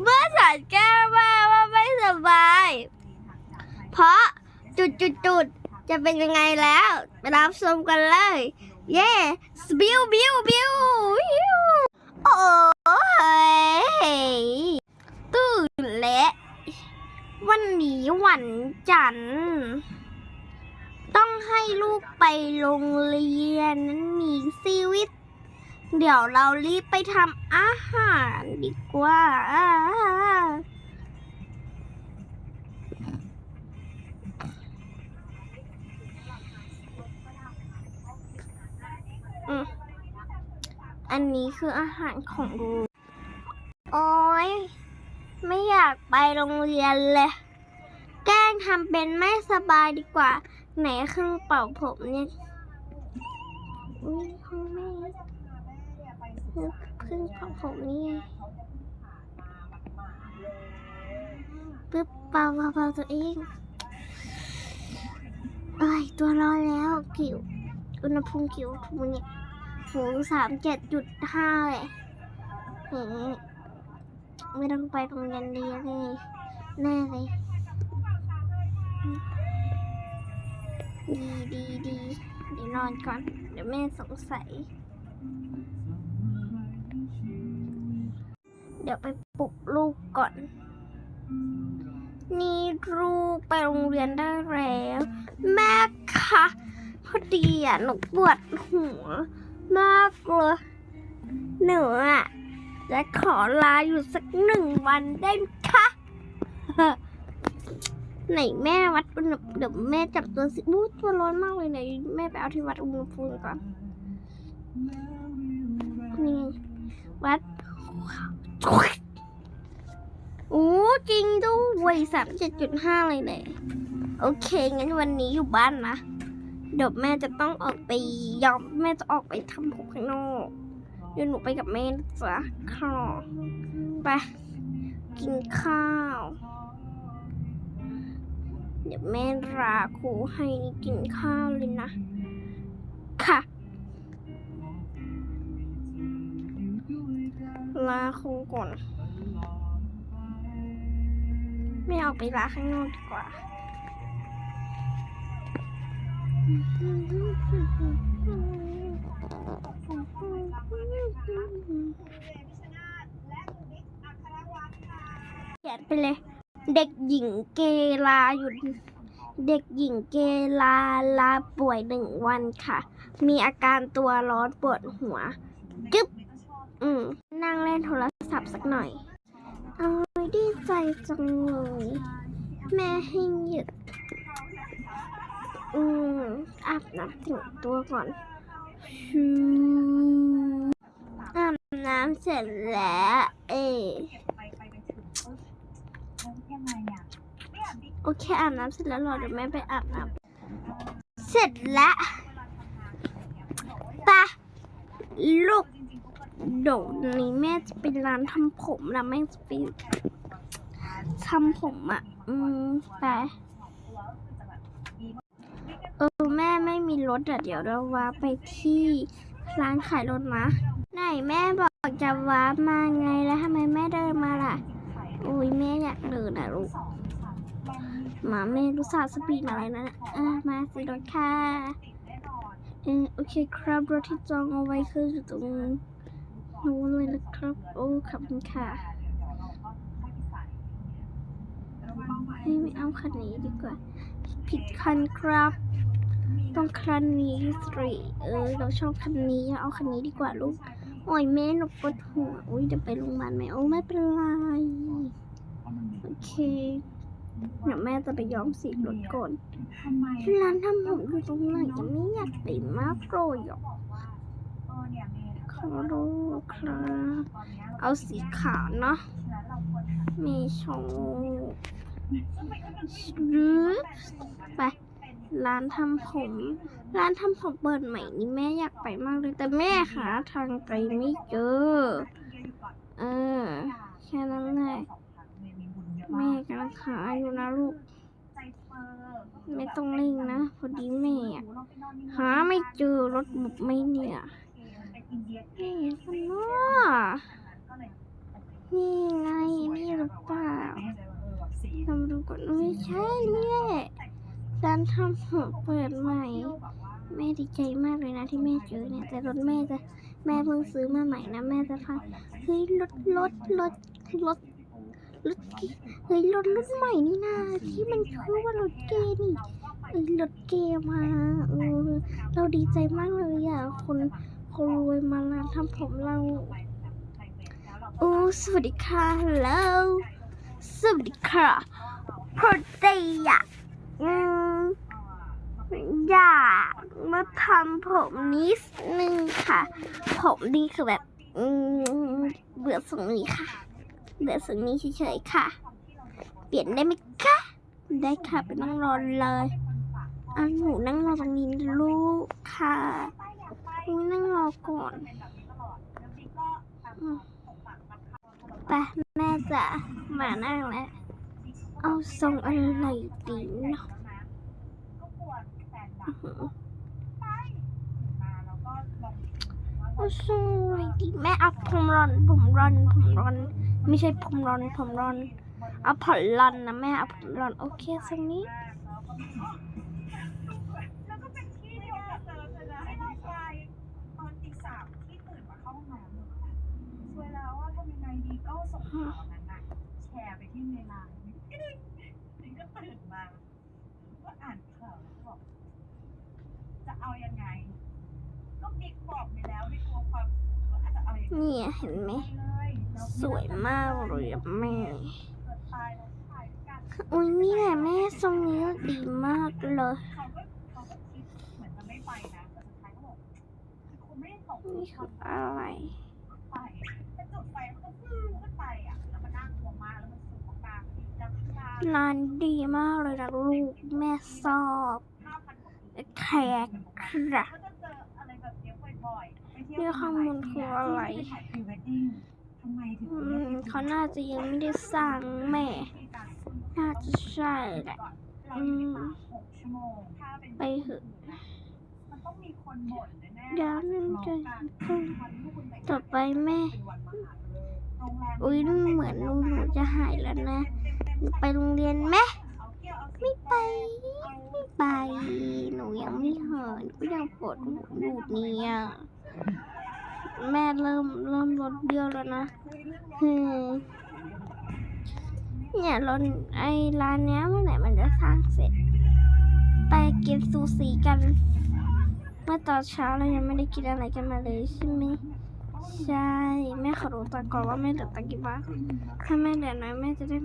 เมื่อฉันแก้แม่ว่าไม่สบาย เพราะจุดจุดจุดจะเป็นยังไงแล้วไปรับชมกันเลย เย้บิวบิวบิวบิวโอ้ยตื่นและวันนี้วันจันทร์ต้องให้ลูกไปโรงเรียนนั้นมีชีวิต เดี๋ยวเรารีบไปทำอาหารดีกว่าอืมอันนี้คืออาหารของลูกโอ้ยไม่อยากไปโรงเรียนเลย แกล้งทำเป็นไม่สบายดีกว่า ไหนเครื่องเป่าผมเนี่ยอุ้ยของ เครื่องเป่าผมนี่ไงปึ๊บเป่าเป่าเป่าตัวเองเอ้ยตัวร้อนแล้วผิวอุณหภูมิผิวภูมิเนี่ยหูสามเจ็ดจุดห้าเลยเฮ้ไม่ต้องไปโรงเรียนเรียนเลยแน่เลยดีดีดีเดี๋ยวนอนก่อน เดี๋ยวแม่สงสัย ดี๋ยวไปปลุกลูกก่อน นี่ลูกไปโรงเรียนได้แล้ว แม่คะพอดีอะหนูปวดหัวมากเลยหนูอะจะขอลาอยู่สักหนึ่งวันได้ไหมคะไหนแม่วัดอุณหภูมิเดี๋ยวแม่จับตัวสิบู๊ตัวร้อนมากเลยไหนแม่ไปเอาที่วัดอุณหภูมิก่อนนี่วัด โอ้จริงด้วยสามเจ็ดจุดห้าเลยเนี่ยโอเค งั้นวันนี้อยู่บ้านนะเดี๋ยวแม่จะต้องออกไปยอมแม่จะออกไปทำผมข้างนอกเดี๋ยวหนูไปกับแม่นะจ้ะค่ะไป กินข้าว เดี๋ยวแม่ราครูให้กินข้าวเลยนะ ค่ะ ลาครูก่อน ไม่ออกไปลาข้างนอกดีกว่าเขียนไปเลย เด็กหญิงเกลาอยู่เด็กหญิงเกลาลาป่วยหนึ่งวันค่ะ มีอาการตัวร้อนปวดหัว จึ๊บ อืม นั่งเล่นโทรศัพท์สักหน่อย เอาดีใจจังเลย แม่ให้หยุด อืม อาบน้ำแต่งตัวก่อนชูอาบน้ำเสร็จแล้ว เอโอเคอาบน้ำเสร็จแล้วรอเดี๋ยวแม่ไปอาบน้ำเสร็จแล้วไปะลูก เดี๋ยวนี้แม่จะไปร้านทำผมนะแม่จะไปทำผมอะ อืมไปเออแม่ไม่มีรถอ่เดี๋ยวเราว้าไปที่ร้านขายรถนะไหนแม่บอกจะว้ามาไงแล้วทำไมแม่เดินมาล่ะอุ้ยแม่อยากเดินอะลูกหมาแม่รู้สาสปีดอะไรนะอะมาสิรถค่ะเออโอเคครับรถที่จองเอาไว้คืออยู่ตรง นู้นเลยนะครับ โอ้ขอบคุณค่ะเฮ้ไม่เอาคันนี้ดีกว่า ผิดคันครับ ต้องคันนี้สิเออ เราชอบคันนี้เอาคันนี้ดีกว่าลูกโอ้ยแม่หนูปวดหัวอุ้ยเดี๋ยวไปโรงพยาบาลไหมโอ้ไม่เป็นไรโอเคเดี๋ยวแม่จะไปย้อมสีรถก่อนร้านทำผมอยู่ตรงไหนจะไม่อยากไปมากโกรยหรอก ขอรู้ครับ เอาสีขาวเนาะ มีชงหรือไปร้านทำผม ร้านทำผมเปิดใหม่นี่แม่อยากไปมากเลยแต่แม่หาทางไปไม่เจอ เออ แค่นั้นแหละแม่กำลังหาอยู่นะลูก ไม่ต้องเร่งนะ พอดีแม่หาไม่เจอรถบุบไม่เนี่ย นเดียนี่กันเนาะก็เลยนี่ไงนี่หรือเปล่าไม่แน่ใจว่าเออแบบสีทำดูก่อนไม่ใช่นี่แหละร้านทำผมเปิดใหม่ แม่ดีใจมากเลยนะที่แม่เจอเนี่ย แต่รถแม่จะแม่เพิ่งซื้อมาใหม่นะ แม่จะพังเฮ้ยรถรถรถรถรถเฮ้ยรถรุ่นใหม่นี่นาที่มันชื่อว่ารถเกนี่เอ้ยรถเกมาเออเราดีใจมากเลยอะคน คนรวยมาร้านทำผมเราโอ้สวัสดีค่ะฮัลโหลสวัสดีค่ะพอดีอะอืมอยากมาทำผมนิดนึงค่ะ ผมนี่คือแบบอืมเบื่อทรงนี้ค่ะ เบื่อทรงนี้เฉยๆค่ะ เปลี่ยนได้ไหมคะได้ค่ะไปนั่งรอเลยอะหนูนั่งรอตรงนี้ลูกค่ะ นูนั่งรอก่อนอืมไปแม่จะมานั่งแล้ว เอาทรงอะไรดีเนาะก็ปวดแฟนดัอื้กอหือมาแล้วก็ลองเอาทรงอะไรดีแม่เอาผมรอน ผมรอน ผมรอน ไม่ใช่ผมรอน ผมรอน เอาผมรอนนะแม่ เอาผมรอน โอเคทรงนี้ ก็ส่งข่าวนั้นน่ะแชร์ไปที่ในไลน์นี่ก็ตื่นมาก็อ่านข่าวแล้วบอกจะเอายังไง ก็บิ๊กบอกไปแล้วไม่กลัวความสุขว่าอาจจะเอายังไงเนี่ยเห็นไหมเลยแล้วสวยมากเลยอะแม่เกิดตายแล้วตายด้วยกันอุ้ยนี่แหละแม่ทรงนี้ดีมากเลยเขาก็เขาก็คิดเหมือนจะไม่ไปนะแต่สุดท้ายเขาบอกคงไม่ได้ตกนี่คืออะไร ร้านดีมากเลยนะลูก แม่ชอบแขกค่ะนี่ข้อมูลคืออะไร เขาน่าจะยังไม่ได้สร้างแม่ น่าจะใช่แหละไปเถอะเดี๋ยวนั่จะต่อไปแม่ อุ้ยเหมือนลูกหนูจะหายแล้วนะ ไปโรงเรียนไหมไม่ไปไม่ไป หนูยังไม่หายหนูก็ยังปวดหัวอยู่เนี่ยแม่เริ่มเริ่มลดเบี้ยวแล้วนะฮึเนี่ยรถไอ้ร้านเนี้ยเมื่อไหร่มันจะสร้างเสร็จ ไปกินซูชิกัน เมื่อตอนเช้าเรายังไม่ได้กินอะไรกันมาเลยใช่ไหมใช่ แม่ขอรู้ตังก่อนว่าแม่เหลือตังกี่บาทถ้าแม่เหลือน้อยแม่จะได้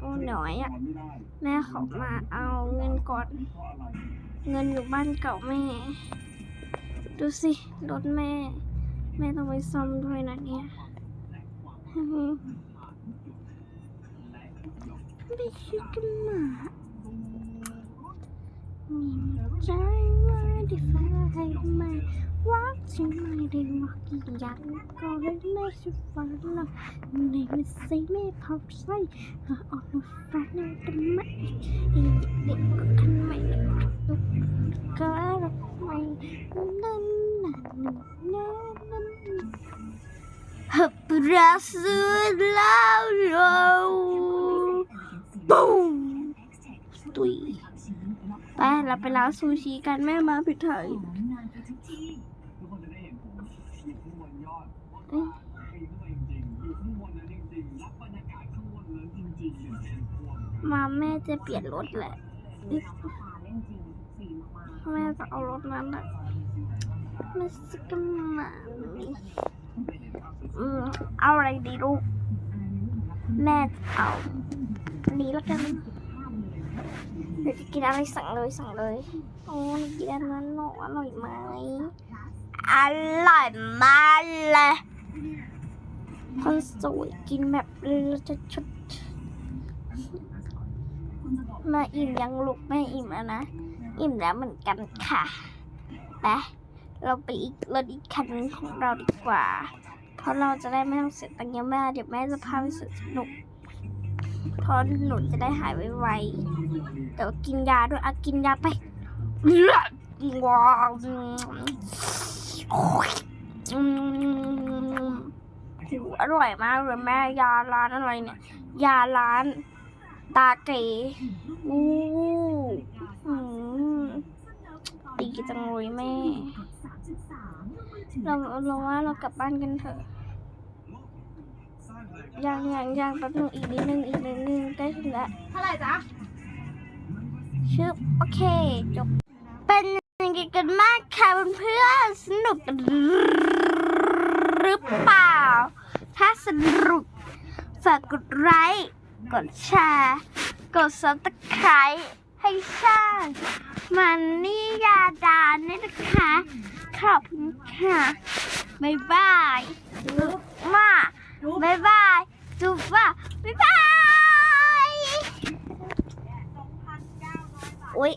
มาโอ้น้อยอะแม่ขอมาเอาเงินก่อน เงินอยู่บ้านเก่าแม่ ดูสิรถแม่ แม่ต้องไปซ่อมด้วยนะเนี่ยฮึ่มไม่คิดกันมามีใจไม่ได้ฟ้าให้มา รักที่ไม่ได้รักกี่อย่างก็เลยไม่สุดฝันหรอกในไม่ใช่ไม่พอใส่หาออกมาฝันแต่ไม่เด็กๆกันไม่เลยก็รักไม่นั่นนั่นนั่นนั่นฮับราสุดแล้วโรบูมตุยไปเราไปร้านซูชิกันแม่มาผิดเถอะ มาแม่จะเปลี่ยนรถแหละแม่จะเอารถนั้นแหละแม่สกันมาอืมเอาอะไรดีลูก แม่เอาอันนี้แล้วกันเดี๋ยวจะกินอะไรสั่งเลยสั่งเลย โอ้ยกินอันนั้นหนูอร่อยไหมอร่อยมากเลยคนสวยกินแบบเราจะชุด แม่อิ่มยังลูกแม่อิ่มแล้วนะ อิ่มแล้วเหมือนกันค่ะไปเราไปอีกรถอีกคันหนึงของเราดีกว่า เพราะเราจะได้ไม่ต้องเสียตังค์เยอะแม่เดี๋ยวแม่จะพาไปสวนสนุกเพราะหนูจะได้หายไวๆเดี๋ยวกินยาด้วยอะกินยาไปเลือดว้าวอืมหูอร่อยมากเลยแม่ยาร้านอะไรเนี่ย ยาร้าน ตาเก๋อู้อืมดีจังเลยแม่ เราเราว่าเรากลับบ้านกันเถอะยังยังยังแป๊บนึงอีกนิดนึงอีกนิดนึงใกล้ถึงแล้วเท่าไหร่จ๊ะชึบโอเคจบเป็นยังไงกันมากค่ะเพื่อนๆสนุกกันหรือเปล่า ถ้าสนุกฝากกดไลค์ กดแชร์ กด subscribe ให้ช่างมันนี่ยาดานี่นะคะ ขอบคุณค่ะบ๊ายบายจุ๊บมาบ๊ายบายจุ๊บว่าบ๊ายบายอุ๊ย